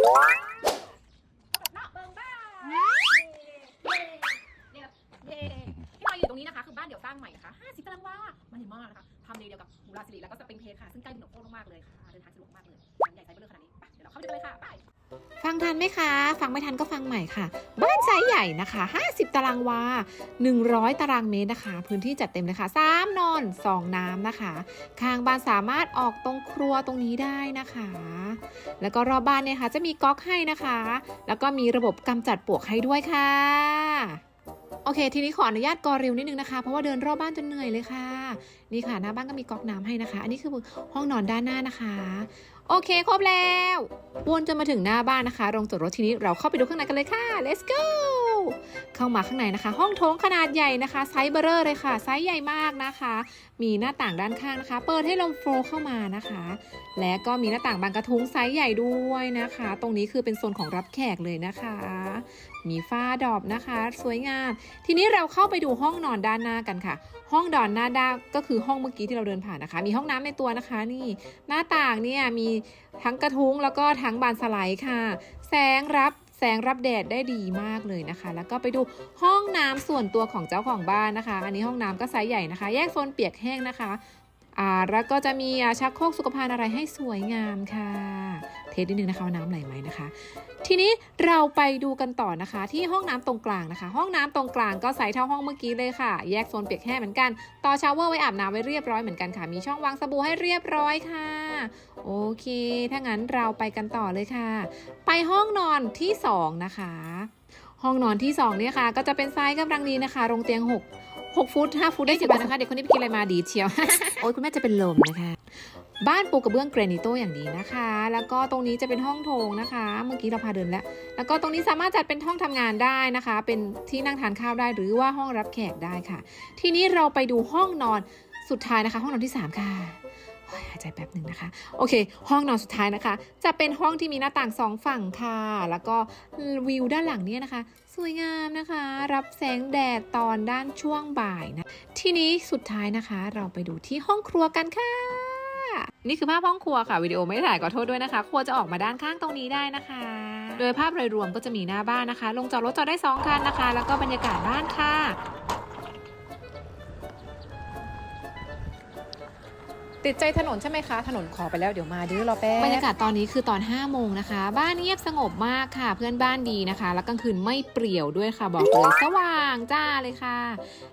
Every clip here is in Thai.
What? านเดี่ยวสร้างใหม่นะคะ50ตารางวามันเห็นมากนะคะทำเลเดียวกับมูราสิริแล้วก็สปริงเพจค่ะ ซึ่งใกล้บุญหนองโคกมากๆเลยค่ะ เดินทางสะดวกมากเลยหลังใหญ่ไซส์เบอร์ขนาดนี้ไปเดี๋ยวเราเข้าไปดูกันเลยค่ะไปฟังทันไหมคะ ฟังไม่ทันก็ฟังใหม่ค่ะ บ้านไซส์ใหญ่นะคะ 50 ตารางวา 100 ตารางเมตรนะคะ พื้นที่จัดเต็มเลยค่ะ3นอน 2 น้ำนะคะ ข้างบ้านสามารถออกตรงครัวตรงนี้ได้นะคะ แล้วก็รอบบ้านเนี่ยค่ะ จะมีก๊อกให้นะคะ แล้วก็มีระบบกำจัดปลวกให้ด้วยค่ะ โอเค ทีนี้ขออนุญาตกอริวนิดนึงนะคะ เพราะว่าเดินรอบบ้านจนเหนื่อยเลยค่ะ นี่ค่ะหน้าบ้านก็มีก๊อกน้ำให้นะคะ อันนี้คือห้องนอนด้านหน้านะคะโอเค ครบแล้ว วนจนมาถึงหน้าบ้านนะคะโรงจอดรถทีนี้เราเข้าไปดูข้างในกันเลยค่ะ let's go เข้ามาข้างในนะคะ ห้องโถงขนาดใหญ่นะคะ ไซส์เบอร์เรอร์เลยค่ะ ไซส์ใหญ่มากนะคะ มีหน้าต่างด้านข้างนะคะ เปิดให้ลมโฟล์เข้ามานะคะ และก็มีหน้าต่างบานกระทุ้งไซส์ใหญ่ด้วยนะคะ ตรงนี้คือเป็นโซนของรับแขกเลยนะคะ มีฝ้าดอบนะคะ สวยงาม ทีนี้เราเข้าไปดูห้องนอนด้านหน้ากันค่ะ ห้องนอนหน้าด้านก็คือห้องเมื่อกี้ที่เราเดินผ่านนะคะ มีห้องน้ำในตัวนะคะ นี่ หน้าต่างเนี่ยมีทั้งกระทุ้งแล้วก็ทั้งบานสไลด์ค่ะ แสงรับแสงรับแดดได้ดีมากเลยนะคะ แล้วก็ไปดูห้องน้ำส่วนตัวของเจ้าของบ้านนะคะ อันนี้ห้องน้ำก็ไซส์ใหญ่นะคะ แยกโซนเปียกแห้งนะคะ อ่าแล้วก็จะมีชักโครกสุขภัณฑ์อะไรให้สวยงามค่ะ เทสนิดนึงนะคะว่าน้ำไหลไหมนะคะ ทีนี้เราไปดูกันต่อนะคะ ที่ห้องน้ำตรงกลางนะคะ ห้องน้ำตรงกลางก็ใส่เท่าห้องเมื่อกี้เลยค่ะ แยกโซนเปียกแห้งเหมือนกัน ต่อชาวเวอร์ไว้อาบน้ำไว้เรียบร้อยเหมือนกันค่ะ มีช่องวางสบู่ให้เรียบร้อยค่ะ โอเค ถ้างั้นเราไปกันต่อเลยค่ะ ไปห้องนอนที่ 2 นะคะ ห้องนอนที่ 2 เนี่ยค่ะ ก็จะเป็นไซส์กำลังดีนะคะโรงเตียง 6 6 ฟุต 5 ฟุตได้สิบนะคะ เด็กคนนี้ไปกินอะไรมาดีเชียว โอ้ยคุณแม่จะเป็นลมนะคะ บ้านปูกระเบื้องเกรนิโตอย่างดีนะคะ แล้วก็ตรงนี้จะเป็นห้องโถงนะคะ เมื่อกี้เราพาเดินแล้ว แล้วก็ตรงนี้สามารถจัดเป็นห้องทำงานได้นะคะ เป็นที่นั่งทานข้าวได้หรือว่าห้องรับแขกได้ค่ะ ทีนี้เราไปดูห้องนอนสุดท้ายนะคะ ห้องนอนที่ 3 ค่ะเฮ้ย หายใจแป๊บหนึ่งนะคะ โอเค ห้องนอนสุดท้ายนะคะ จะเป็นห้องที่มีหน้าต่างสองฝั่งค่ะ แล้วก็วิวด้านหลังเนี่ยนะคะ สวยงามนะคะ รับแสงแดดตอนด้านช่วงบ่ายนะ ทีนี้สุดท้ายนะคะ เราไปดูที่ห้องครัวกันค่ะนี่คือภาพห้องครัวค่ะวิดีโอไม่ถ่ายขอโทษด้วยนะคะ ครัวจะออกมาด้านข้างตรงนี้ได้นะคะ โดยภาพโดยรวมก็จะมีหน้าบ้านนะคะ ลงจอดรถจอดได้สองคันนะคะ แล้วก็บรรยากาศบ้านค่ะ ติดใจถนนใช่ไหมคะ ถนนขอไปแล้วเดี๋ยวมาดื้อรอแป๊บบรรยากาศตอนนี้คือตอน5โมงนะคะ บ้านเงียบสงบมากค่ะ เพื่อนบ้านดีนะคะ แล้วกลางคืนไม่เปรี่ยวด้วยค่ะ บอกเลยสว่างจ้าเลยค่ะ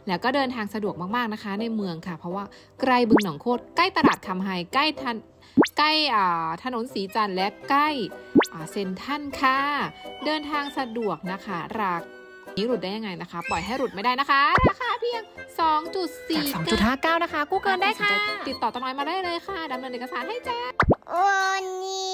แล้วก็เดินทางสะดวกมากๆนะคะ ในเมืองค่ะ เพราะว่าใกล้บึงหนองโคตรใกล้ตลาดคำไฮใกล้ทันใกล้อ่าถนนสีจันทร์และใกล้อ่าเซนทันค่ะ เดินทางสะดวกนะคะราคา นี้หลุดได้ยังไงนะคะ ปล่อยให้หลุดไม่ได้นะคะ ราคาเพียง2.4 2.59 นะคะ กู้เกินได้ค่ะ ติดต่อตะน้อยมาได้เลยค่ะดำเนินเอกสารให้จ้าวันนี้